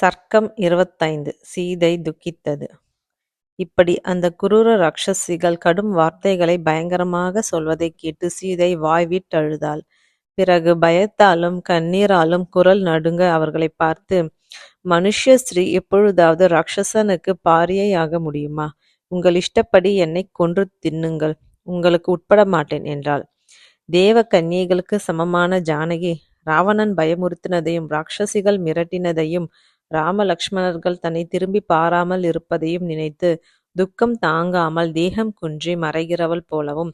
சர்க்கம் இருபத்தைந்து சீதை துக்கித்தது. இப்படி அந்த குரூர ராக்ஷசிகள் கடும் வார்த்தைகளை பயங்கரமாக சொல்வதை கேட்டு சீதை வாய்விட்டழுதாள். பிறகு பயத்தாலும் கண்ணீராலும் குரல் நடுங்க அவர்களை பார்த்து, மனுஷ்ய ஸ்ரீ எப்பொழுதாவது ராக்ஷசனுக்குப் ஆக முடியுமா? உங்கள் இஷ்டப்படி என்னை கொன்று தின்னுங்கள். உங்களுக்கு உட்பட மாட்டேன் என்றாள். தேவ கன்னியைகளுக்கு சமமான ஜானகி, ராவணன் பயமுறுத்தினதையும் ராட்சசிகள் மிரட்டினதையும் ராம லக்ஷ்மணர்கள் தன்னைத் திரும்பிப் பாராமல் இருப்பதையும் நினைத்து துக்கம் தாங்காமல் தேகம் குன்றி மறைகிறவள் போலவும்,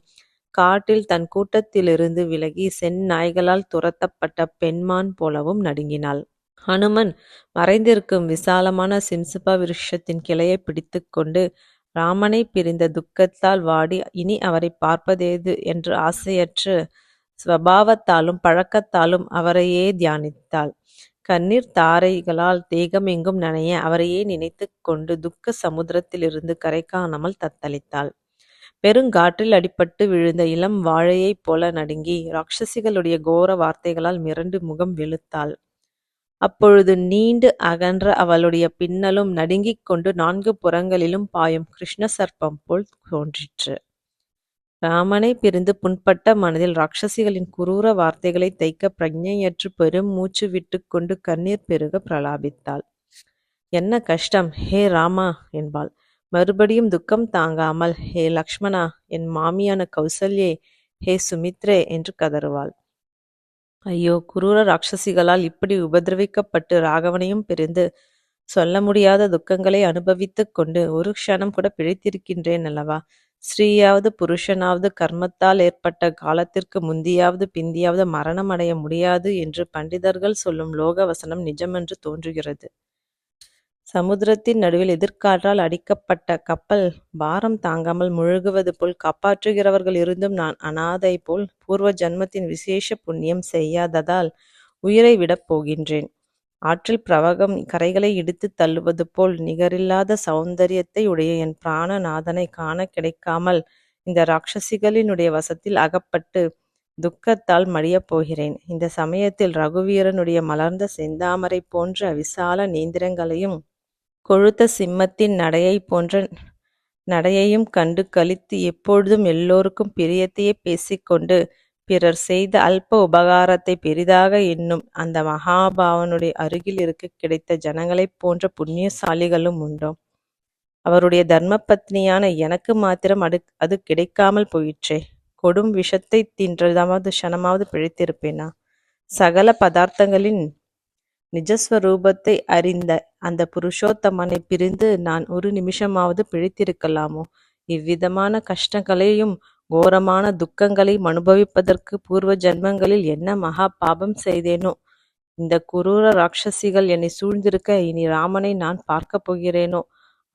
காட்டில் தன் கூட்டத்திலிருந்து விலகி செந்நாய்களால் துரத்தப்பட்ட பெண்மான் போலவும் நடுங்கினாள். ஹனுமன் மறைந்திருக்கும் விசாலமான சிம்சுப கிளையை கிளையைப் பிடித்துக்கொண்டு, ராமனை பிரிந்த துக்கத்தால் வாடி இனி அவரைப் பார்ப்பதேது என்று ஆசையற்று ஸ்வபாவத்தாலும் பழக்கத்தாலும் அவரையே தியானித்தாள். கண்ணீர்த் தாரைகளால் தேகமெங்கும் நனைய அவரையே நினைத்துக் கொண்டு துக்க சமுத்திரத்திலிருந்து கரை காணாமல் தத்தளித்தாள். பெருங்காற்றில் அடிபட்டு விழுந்த இளம் வாழையைப் போல நடுங்கி, ராட்சசிகளுடைய கோர வார்த்தைகளால் மிரண்டு முகம் வெளுத்தாள். அப்பொழுது நீண்டு அகன்ற அவளுடைய பின்னலும் நடுங்கிக் கொண்டு நான்கு புறங்களிலும் பாயும் கிருஷ்ண சர்ப்பம் போல் தோன்றிற்று. ராமனை பிரிந்து புண்பட்ட மனதில் ராட்சசிகளின் குரூர வார்த்தைகளை தைக்க பிரஜையற்று பெரும் மூச்சு விட்டுக்கொண்டு கண்ணீர் பெருக பிரலாபித்தாள். என்ன கஷ்டம், ஹே ராமா என்பாள். மறுபடியும் துக்கம் தாங்காமல், ஹே லக்ஷ்மணா, என் மாமியான கௌசல்யே, ஹே சுமித்ரே என்று கதறுவாள். ஐயோ, குரூர ராக்ஷசிகளால் இப்படி உபத்திரவிக்கப்பட்டு ராகவனையும் பிரிந்து சொல்ல முடியாத துக்கங்களை அனுபவித்துக் கொண்டு ஒரு க்ஷணம் கூட பிழைத்திருக்கின்றேன் அல்லவா? ஸ்திரீயாவது புருஷனாவது கர்மத்தால் ஏற்பட்ட காலத்திற்கு முந்தியாவது பிந்தியாவது மரணம் அடைய முடியாது என்று பண்டிதர்கள் சொல்லும் லோக வசனம் நிஜமென்று தோன்றுகிறது. சமுத்திரத்தின் நடுவில் எதிர்காற்றால் அடிக்கப்பட்ட கப்பல் பாரம் தாங்காமல் முழுகுவது போல் காப்பாற்றுகிறவர்கள் இருந்தும் நான் அனாதை போல் பூர்வ ஜன்மத்தின் விசேஷ புண்ணியம் செய்யாததால் உயிரை விடப் போகின்றேன். ஆற்றில் பிரவாகம் கரைகளை இடித்துத் தள்ளுவது போல் நிகரில்லாத சௌந்தரியத்தை உடைய என் பிராண நாதனைக் காணக் கிடைக்காமல் இந்த ராக்ஷசிகளினுடைய வசத்தில் அகப்பட்டு துக்கத்தால் மடியப் போகிறேன். இந்த சமயத்தில் ரகுவீரனுடைய மலர்ந்த செந்தாமரை போன்ற விசால நீந்திரங்களையும் கொழுத்த சிம்மத்தின் நடையைப் போன்ற நடையையும் கண்டு கழித்து எப்பொழுதும் எல்லோருக்கும் பிரியத்தையே பேசிக்கொண்டு பிறர் செய்த அல்ப உபகாரத்தைப் பெரிதாக எண்ணும் அந்த மகாபாவனுடைய அருகில் இருக்கக் கிடைத்த ஜனங்களைப் போன்ற புண்ணியசாலிகளும் உண்டோ? அவருடைய தர்மபத்னியான எனக்கு மாத்திரம் அது கிடைக்காமல் போயிற்றே. கொடும் விஷத்தைத் தின்றதாவது க்ஷணமாவது பிழைத்திருப்பேனா? சகல பதார்த்தங்களின் நிஜஸ்வரூபத்தை அறிந்த அந்த புருஷோத்தமனைப் பிரிந்து நான் ஒரு நிமிஷமாவது பிழைத்திருக்கலாமோ? இவ்விதமான கஷ்டங்களையும் கோரமான துக்கங்களை அனுபவிப்பதற்கு பூர்வ ஜன்மங்களில் என்ன மகா பாபம் செய்தேனோ? இந்த குரூர ராட்சசிகள் என்னை சூழ்ந்திருக்க இனி ராமனை நான் பார்க்கப் போகிறேனோ?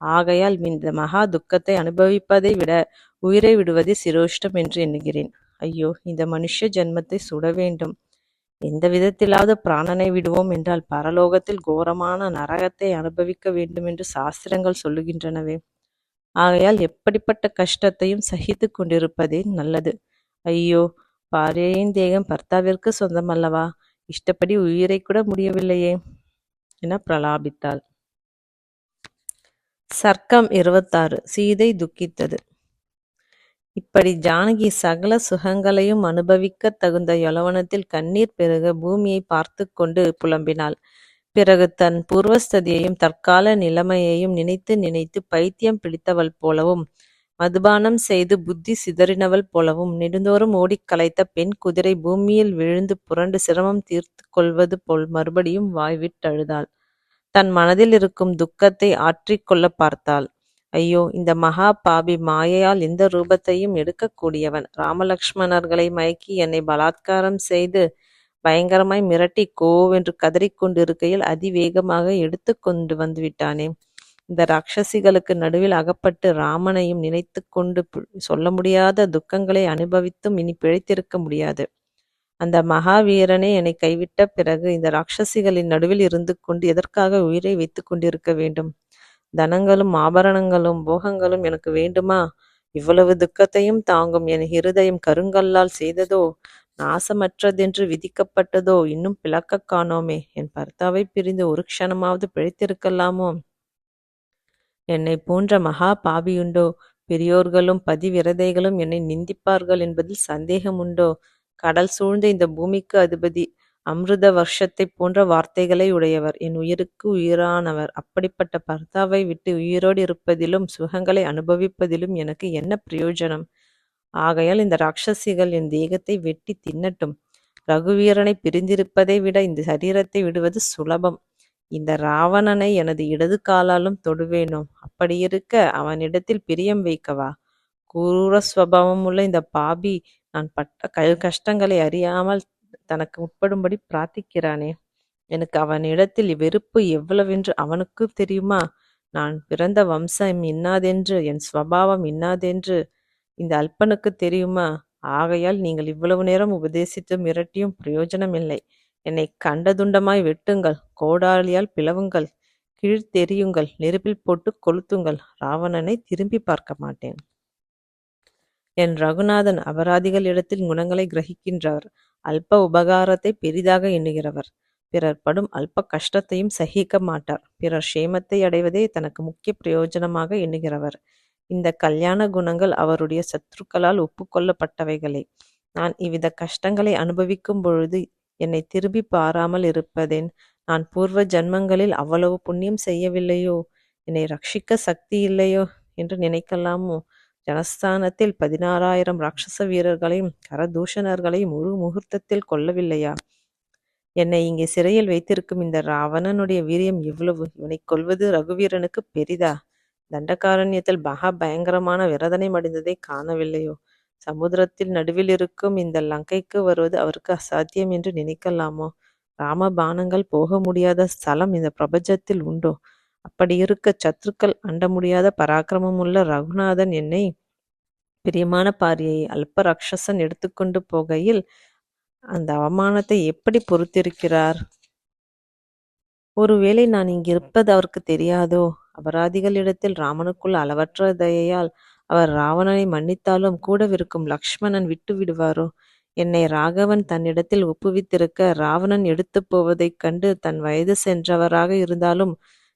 ஆகையால் இந்த மகா துக்கத்தை அனுபவிப்பதை விட உயிரை விடுவதே சிரோஷ்டம் என்று எண்ணுகிறேன். ஐயோ, இந்த மனுஷ ஜென்மத்தை சுட வேண்டும். எந்த விதத்திலாவது பிராணனை விடுவோம் என்றால் பரலோகத்தில் கோரமான நரகத்தை அனுபவிக்க வேண்டுமென்று சாஸ்திரங்கள் சொல்லுகின்றனவே. ஆகையால் எப்படிப்பட்ட கஷ்டத்தையும் சகித்துக் கொண்டிருப்பதே நல்லது. ஐயோ, பார்யையின் தேகம் பர்த்தாவிற்கு சொந்தமல்லவா? இஷ்டப்படி உயிரை கூட முடியவில்லையே என பிரலாபித்தாள். சர்க்கம் இருபத்தாறு சீதை துக்கித்தது. இப்படி ஜானகி சகல சுகங்களையும் அனுபவிக்கத் தகுந்த யலவனத்தில் கண்ணீர் பெருக பூமியை பார்த்து கொண்டு புலம்பினாள். பிறகு தன் பூர்வஸ்திதியையும் தற்கால நிலைமையையும் நினைத்து நினைத்துப் பைத்தியம் பிடித்தவள் போலவும் மதுபானம் செய்து புத்தி சிதறினவள் போலவும் நெடுந்தோறும் ஓடிக் களைத்த பெண் குதிரை பூமியில் விழுந்து புரண்டு சிரமம் தீர்த்துக் கொள்வது போல் மறுபடியும் வாய்விட்டழுதாள். தன் மனதில் இருக்கும் துக்கத்தை ஆற்றிக் கொள்ளப் பார்த்தாள். ஐயோ, இந்த மகா பாபி மாயையால் எந்த ரூபத்தையும் எடுக்கக் கூடியவன். ராமலக்ஷ்மணர்களை மயக்கி என்னை பலாத்காரம் செய்து பயங்கரமாய் மிரட்டி கோவென்று கதறிக்கொண்டிருக்கையில் அதிவேகமாக எடுத்துக் கொண்டு வந்துவிட்டானே. இந்த ராட்சசிகளுக்கு நடுவில் அகப்பட்டு ராமனையும் நினைத்துக் கொண்டு சொல்ல முடியாத துக்கங்களை அனுபவித்தும் இனி பிழைத்திருக்க முடியாது. அந்த மகாவீரனே என்னை கைவிட்ட பிறகு இந்த ராட்சசிகளின் நடுவில் இருந்து கொண்டு எதற்காக உயிரை வைத்துக் கொண்டிருக்க வேண்டும்? தனங்களும் ஆபரணங்களும் போகங்களும் எனக்கு வேண்டுமா? இவ்வளவு துக்கத்தையும் தாங்கும் என் இருதயம் கருங்கல்லால் செய்ததோ? நாசமற்றதென்று விதிக்கப்பட்டதோ இன்னும் பிளக்கக் காணோமே. என் பர்த்தாவை பிரிந்து ஒரு க்ஷணமாவது பிழைத்திருக்கலாமோ? என்னை போன்ற மகா பாவியுண்டோ? பெரியோர்களும் பதிவிரதைகளும் என்னை நிந்திப்பார்கள் என்பதில் சந்தேகம் உண்டோ கடல் சூழ்ந்த இந்த பூமிக்கு அதிபதி அமிர்த வருஷத்தை போன்ற வார்த்தைகளை உடையவர் என் உயிருக்கு உயிரானவர். அப்படிப்பட்ட பர்த்தாவை விட்டு உயிரோடு இருப்பதிலும் சுகங்களை அனுபவிப்பதிலும் எனக்கு என்ன பிரயோஜனம்? ஆகையால் இந்த ராட்சசிகள் என் தேகத்தை வெட்டி தின்னட்டும். ரகுவீரனை பிரிந்திருப்பதை விட இந்த சரீரத்தை விடுவது சுலபம். இந்த ராவணனை எனது இடது காலாலும் தொடுவேனோ? அப்படியிருக்க அவனிடத்தில் பிரியம் வைக்கவா? கூர சுவாவமுள்ள இந்த பாபி நான் பட்ட க கஷ்டங்களை அறியாமல் தனக்கு உட்படும்படி பிரார்த்திக்கிறானே. எனக்கு அவனிடத்தில் வெறுப்பு எவ்வளவென்று அவனுக்கு தெரியுமா? நான் பிறந்த வம்சம் இன்னாதென்று என் ஸ்வபாவம் இன்னாதென்று இந்த அல்பனுக்கு தெரியுமா? ஆகையால் நீங்கள் இவ்வளவு நேரம் உபதேசித்து மிரட்டியும் பிரயோஜனமில்லை என்னை கண்டதுண்டமாய் வெட்டுங்கள் கோடாலியால் பிளவுங்கள் கீழ்த்தெறியுங்கள் நெருப்பில் போட்டு கொளுத்துங்கள் ராவணனை திரும்பி பார்க்க மாட்டேன். என் ரகுநாதன் அபராதிகள் இடத்தில் குணங்களை கிரகிக்கின்றவர் அல்ப உபகாரத்தை பெரிதாக எண்ணுகிறவர். பிறர் படும் அல்ப கஷ்டத்தையும் சகிக்க மாட்டார். பிறர் சேமத்தை அடைவதே தனக்கு முக்கிய பிரயோஜனமாக எண்ணுகிறவர். இந்த கல்யாண குணங்கள் அவருடைய சத்துருக்களால் ஒப்புக்கொள்ளப்பட்டவைகளே. நான் இவ்வித கஷ்டங்களை அனுபவிக்கும் பொழுது என்னை திரும்பி பாராமல் இருப்பதேன்? நான் பூர்வ ஜன்மங்களில் அவ்வளவு புண்ணியம் செய்யவில்லையோ? என்னை ரட்சிக்க சக்தி இல்லையோ? என்று நினைக்கலாமோ? ஜனஸ்தானத்தில் பதினாறாயிரம் ராட்சச வீரர்களையும் கரதூஷணர்களையும் ஒரு முகூர்த்தத்தில் கொல்லவில்லையா? என்னை இங்கே சிறையில் வைத்திருக்கும் இந்த ராவணனுடைய வீரியம் எவ்வளவு? இவனை கொள்வது ரகுவீரனுக்கு பெரிதா? தண்டகாரண்யத்தில் மகா பயங்கரமான விரதனை அடைந்ததை காணவில்லையோ? சமுத்திரத்தில் நடுவில் இருக்கும் இந்த லங்கைக்கு வருவது அவருக்கு அசாத்தியம் என்று நினைக்கலாமோ? ராமபானங்கள் போக முடியாத ஸ்தலம் இந்த பிரபஞ்சத்தில் உண்டோ? அப்படி இருக்க சத்துருக்கள் அண்ட முடியாத பராக்கிரமமுள்ள ரகுநாதன் என்னை பிரியமான பாரியை அல்ப ரக்ஷசன் எடுத்துக்கொண்டு போகையில் அந்த அவமானத்தை எப்படி பொறுத்திருக்கிறார்? ஒருவேளை நான் இங்கிருப்பது அவருக்கு தெரியாதோ? அபராதிகளிடத்தில் ராமனுக்குள் அளவற்ற தயையால் அவர் ராவணனை மன்னித்தாலும் கூடவிருக்கும் லக்ஷ்மணன் விட்டு விடுவாரோ? என்னை ராகவன் தன்னிடத்தில் ஒப்புவித்திருக்க ராவணன் எடுத்துப் போவதைக் கண்டு தன் வயது சென்றவராக இருந்தாலும்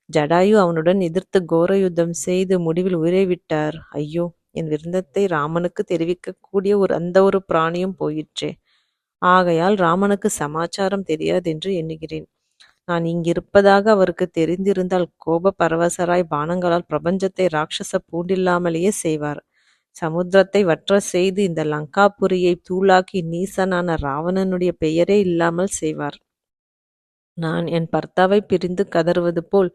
ஜடாயு அவனுடன் எதிர்த்து கோர யுத்தம் செய்து முடிவில் உயிரை விட்டார். ஐயோ என் விருந்தத்தை ராமனுக்கு தெரிவிக்கக்கூடிய ஒரு அந்த ஒரு பிராணியும் போயிற்றே. ஆகையால் ராமனுக்கு சமாச்சாரம் தெரியாதென்று எண்ணுகிறேன். நான் இங்கிருப்பதாக அவருக்கு தெரிந்திருந்தால் கோப பரவசராய் பானங்களால் பிரபஞ்சத்தை ராட்சச பூண்டில்லாமலேயே செய்வார். சமுத்திரத்தை வற்ற செய்து இந்த லங்காபுரியை தூளாக்கி நீசனான ராவணனுடைய பெயரே இல்லாமல் செய்வார். நான் என் பர்த்தாவை பிரிந்து கதறுவது போல்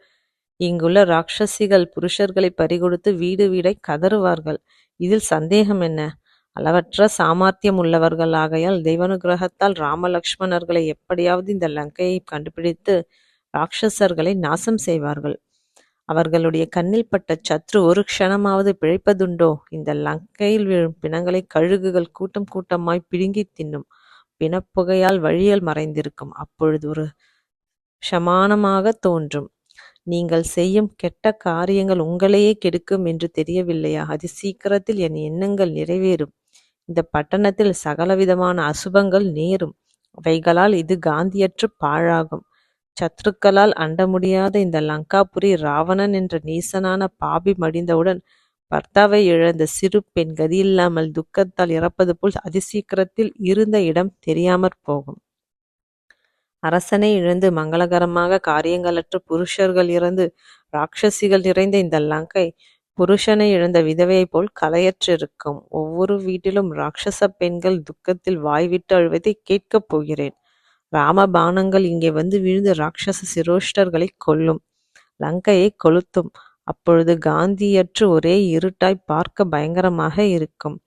இங்குள்ள ராட்சசிகள் புருஷர்களை பறிகொடுத்து வீடு வீடை கதறுவார்கள். இதில் சந்தேகம் என்ன? அளவற்ற சாமர்த்தியம் உள்ளவர்கள் ஆகையால் தெய்வானுகிரகத்தால் ராமலக்ஷ்மணர்களை எப்படியாவது இந்த லங்கையை கண்டுபிடித்து ராட்சசர்களை நாசம் செய்வார்கள். அவர்களுடைய கண்ணில் பட்ட சத்ரு ஒரு க்ஷணமாவது பிழைப்பதுண்டோ? இந்த லங்கையில் விழும் பிணங்களை கழுகுகள் கூட்டம் கூட்டமாய் பிடுங்கி தின்னும் பிணப்புகையால் வழியல் மறைந்திருக்கும். அப்பொழுது ஒரு சமானமாக தோன்றும். நீங்கள் செய்யும் கெட்ட காரியங்கள் உங்களையே கெடுக்கும் என்று தெரியவில்லையா? அது சீக்கிரத்தில் என் எண்ணங்கள் நிறைவேறும். இந்த பட்டணத்தில் சகலவிதமான அசுபங்கள் நேரும். அவைகளால் இது காந்தியற்று பாழாகும். சத்ருக்களால் அண்ட முடியாத இந்த லங்காபுரி ராவணன் என்ற நீசனான பாபி மடிந்தவுடன் பர்த்தாவை இழந்த சிறு பெண் கதியில்லாமல் துக்கத்தால் இறப்பது போல் அதிசீக்கிரத்தில் இருந்த இடம் தெரியாமற் போகும். அரசனை இழந்து மங்களகரமாக காரியங்களற்ற புருஷர்கள் இறந்து ராட்சசிகள் நிறைந்த இந்த லங்கை புருஷனை இழந்த விதவையைப் போல் கலையற்றிருக்கும் ஒவ்வொரு வீட்டிலும் ராட்சச பெண்கள் துக்கத்தில் வாய்விட்டு அழுவதை கேட்கப் போகிறேன். ராமபானங்கள் இங்கே வந்து விழுந்து ராட்சச சிரோஷ்டர்களை கொல்லும். லங்கையை கொளுத்தும். அப்பொழுது காந்தியற்று ஒரே இருட்டாய் பார்க்க பயங்கரமாக இருக்கும்.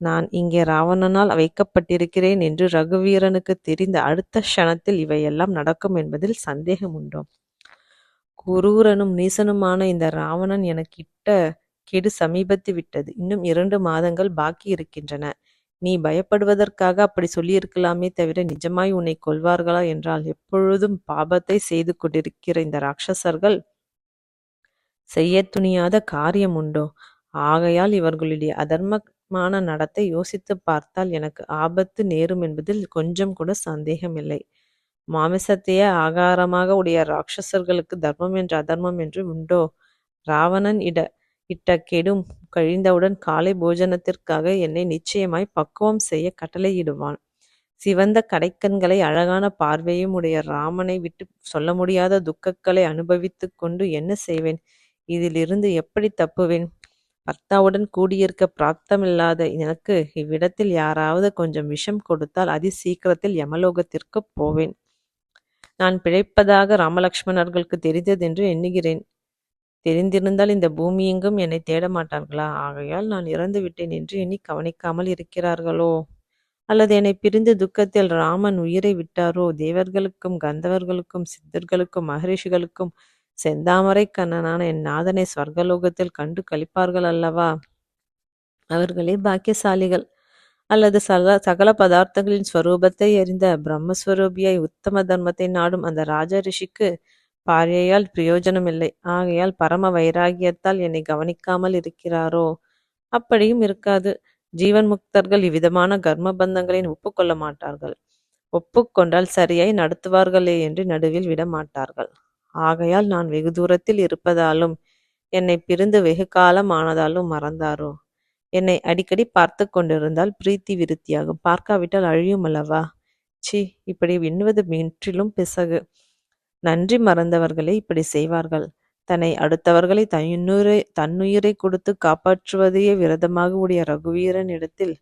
நான் இங்கே ராவணனால் வைக்கப்பட்டிருக்கிறேன் என்று ரகுவீரனுக்கு தெரிந்த அடுத்த க்ஷணத்தில் இவையெல்லாம் நடக்கும் என்பதில் சந்தேகம் உண்டோ? குரூரனும் நீசனுமான இந்த ராவணன் எனக்கிட்ட கெடு சமீபத்து விட்டது. இன்னும் இரண்டு மாதங்கள் பாக்கி இருக்கின்றன. நீ பயப்படுவதற்காக அப்படி சொல்லியிருக்கலாமே தவிர நிஜமாய் உன்னை கொள்வார்களா என்றால் எப்பொழுதும் பாபத்தை செய்து கொண்டிருக்கிற இந்த ராட்சசர்கள் செய்ய துணியாத காரியம் உண்டோ? ஆகையால் இவர்களுடைய அதர்மமான நடத்தை யோசித்துப் பார்த்தால் எனக்கு ஆபத்து நேரும் என்பதில் கொஞ்சம் கூட சந்தேகமில்லை. மாமிசத்தையே ஆகாரமாக உடைய ராட்சசர்களுக்கு தர்மம் என்று அதர்மம் என்று உண்டோ? ராவணன் இட இட்ட கெடும் கழிந்தவுடன் காலை போஜனத்திற்காக என்னை நிச்சயமாய் பக்குவம் செய்ய கட்டளையிடுவான். சிவந்த கடைக்கண்களை அழகான பார்வையும் உடைய ராமனை விட்டு சொல்ல முடியாத துக்கங்களை அனுபவித்துக் கொண்டு என்ன செய்வேன்? இதிலிருந்து எப்படி தப்புவேன்? பர்த்தாவுடன் கூடியிருக்க பிராப்தமில்லாத எனக்கு இவ்விடத்தில் யாராவது கொஞ்சம் விஷம் கொடுத்தால் அதி சீக்கிரத்தில் யமலோகத்திற்கு போவேன். நான் பிழைப்பதாக ராமலக்ஷ்மணர்களுக்கு தெரிந்ததென்று எண்ணுகிறேன். தெரிந்திருந்தால் இந்த பூமியெங்கும் என்னை தேட மாட்டார்களா? ஆகையால் நான் இறந்து விட்டேன் என்று எண்ணி கவனிக்காமல் இருக்கிறார்களோ? அல்லது என்னை பிரிந்த துக்கத்தில் ராமன் உயிரை விட்டாரோ? தேவர்களுக்கும் கந்தவர்களுக்கும் சித்தர்களுக்கும் மகரிஷிகளுக்கும் செந்தாமரை கண்ணனான என் நாதனை ஸ்வர்கலோகத்தில் கண்டு கழிப்பார்கள் அல்லவா? அவர்களே பாக்கியசாலிகள். அல்லது சல சகல பதார்த்தங்களின் ஸ்வரூபத்தை அறிந்த பிரம்மஸ்வரூபியாய் உத்தம தர்மத்தை நாடும் அந்த ராஜ ரிஷிக்கு பாரியையால் பிரயோஜனமில்லை. ஆகையால் பரம வைராகியத்தால் என்னை கவனிக்காமல் இருக்கிறாரோ? அப்படியும் இருக்காது. ஜீவன் முக்தர்கள் இவ்விதமான கர்ம பந்தங்களின் ஒப்புக்கொள்ள மாட்டார்கள். ஒப்புக்கொண்டால் சரியாய் நடத்துவார்களே என்று நடுவில் விட மாட்டார்கள். ஆகையால் நான் வெகு தூரத்தில் இருப்பதாலும் என்னை பிரிந்து வெகு காலம் ஆனதாலும் மறந்தாரோ? என்னை அடிக்கடி பார்த்து கொண்டிருந்தால் பிரீத்தி விருத்தியாகும். பார்க்காவிட்டால் அழியும் அல்லவா? சி இப்படி விண்ணுவது முற்றிலும் பிசகு. நன்றி மறந்தவர்களே இப்படி செய்வார்கள். தன்னை அடுத்தவர்களை தன்னுயிரை தன்னுயிரை கொடுத்து காப்பாற்றுவதையே விரதமாக உடைய ரகுவீரன் இடத்தில்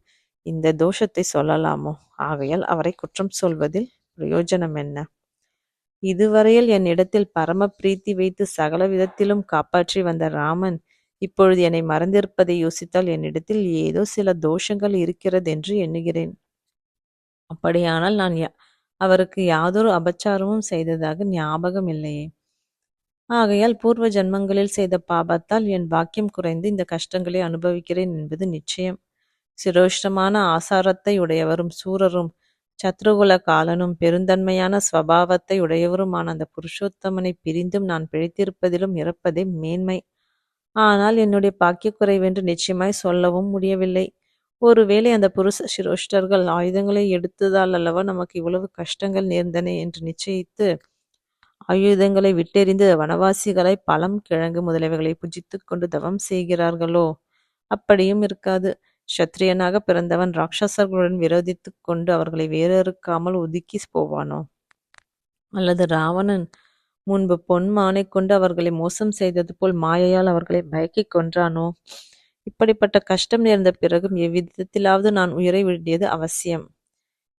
இந்த தோஷத்தை சொல்லலாமோ? ஆகையால் அவரை குற்றம் சொல்வதில் பிரயோஜனம் என்ன? இதுவரையில் என் இடத்தில் பரம பிரீத்தி வைத்து சகல விதத்திலும் காப்பாற்றி வந்த ராமன் இப்பொழுது என்னை மறந்திருப்பதை யோசித்தால் என்னிடத்தில் ஏதோ சில தோஷங்கள் இருக்கிறது என்று எண்ணுகிறேன். அப்படியானால் நான் அவருக்கு யாதொரு அபச்சாரமும் செய்ததாக ஞாபகம் இல்லையே. ஆகையால் பூர்வ ஜன்மங்களில் செய்த பாபத்தால் என் பாக்கியம் குறைந்து இந்த கஷ்டங்களை அனுபவிக்கிறேன் என்பது நிச்சயம். சிரோஷ்டமான ஆசாரத்தை உடையவரும் சூரரும் சத்ருகுல காலனும் பெருந்தன்மையான ஸ்வபாவத்தை உடையவருமான அந்த புருஷோத்தமனை பிரிந்தும் நான் பிழைத்திருப்பதிலும் இறப்பதே மேன்மை. ஆனால் என்னுடைய பாக்கியக்குறைவென்று நிச்சயமாய் சொல்லவும் முடியவில்லை. ஒருவேளை அந்த புருஷ சிரோஷ்டர்கள் ஆயுதங்களை எடுத்ததால் அல்லவா நமக்கு இவ்வளவு கஷ்டங்கள் நேர்ந்தன என்று நிச்சயித்து ஆயுதங்களை விட்டெறிந்து வனவாசிகளை பழம் கிழங்கு முதலியவைகளை புஜித்து கொண்டு தவம் செய்கிறார்களோ? அப்படியும் இருக்காது. சத்திரியனாக பிறந்தவன் ராட்சசர்களுடன் விரோதித்து கொண்டு அவர்களை வேறறுக்காமல் ஒதுக்கி போவானோ? அல்லது ராவணன் முன்பு பொன்மானை கொண்டு அவர்களை மோசம் செய்தது போல் மாயையால் அவர்களை பயக்கிக் கொன்றானோ? இப்படிப்பட்ட கஷ்டம் நேர்ந்த பிறகும் எவ்விதத்திலாவது நான் உயிரை விடியது அவசியம்.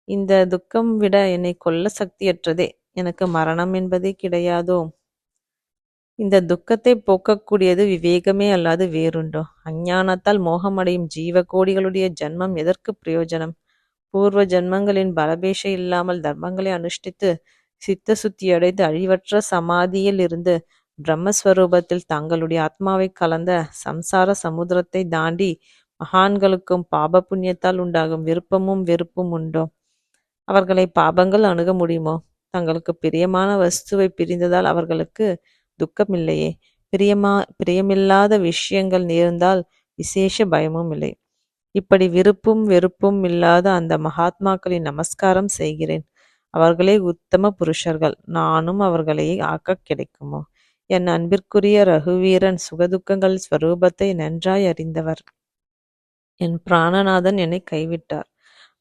இந்த துக்கம் விட என்னை கொல்ல சக்தியற்றதே. எனக்கு மரணம் என்பதே கிடையாதோ? இந்த துக்கத்தை போக்கக்கூடியது விவேகமே அல்லாது வேறுண்டோ? அஞ்ஞானத்தால் மோகமடையும் ஜீவ கோடிகளுடைய ஜன்மம் எதற்கு பிரயோஜனம்? பூர்வ ஜன்மங்களின் பலபேஷை இல்லாமல் தர்மங்களை அனுஷ்டித்து சித்த சுத்தி அடைந்து அழிவற்ற சமாதியில் இருந்து பிரம்மஸ்வரூபத்தில் தங்களுடைய ஆத்மாவை கலந்த சம்சார சமுத்திரத்தை தாண்டி மகான்களுக்கும் பாப புண்ணியத்தால் உண்டாகும் விருப்பமும் வெறுப்பும் உண்டோ? அவர்களை பாபங்கள் அணுக முடியுமோ? தங்களுக்கு பிரியமான வஸ்துவை பிரிந்ததால் அவர்களுக்கு துக்கமில்லையே. பிரியமா பிரியமில்லாத விஷயங்கள் நேர்ந்தால் விசேஷ பயமும் இல்லை. இப்படி விருப்பும் வெறுப்பும் இல்லாத அந்த மகாத்மாக்களின் நமஸ்காரம் செய்கிறேன். அவர்களே உத்தம புருஷர்கள் நானும் அவர்களை ஆக்க கிடைக்குமோ? என் அன்பிற்குரிய ரகுவீரன் சுகதுக்கங்கள் ஸ்வரூபத்தை நன்றாய் அறிந்தவர். என் பிராணநாதன் என்னை கைவிட்டார்.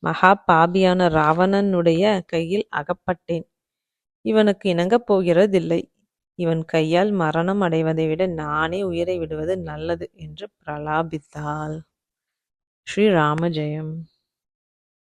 மகா பாபியான ராவணனுடைய கையில் அகப்பட்டேன். இவனுக்கு இணங்கப் போகிறதில்லை. இவன் கையால் மரணம் அடைவதை விட நானே உயிரை விடுவது நல்லது என்று பிரலாபித்தாள். ஸ்ரீ ராமஜெயம்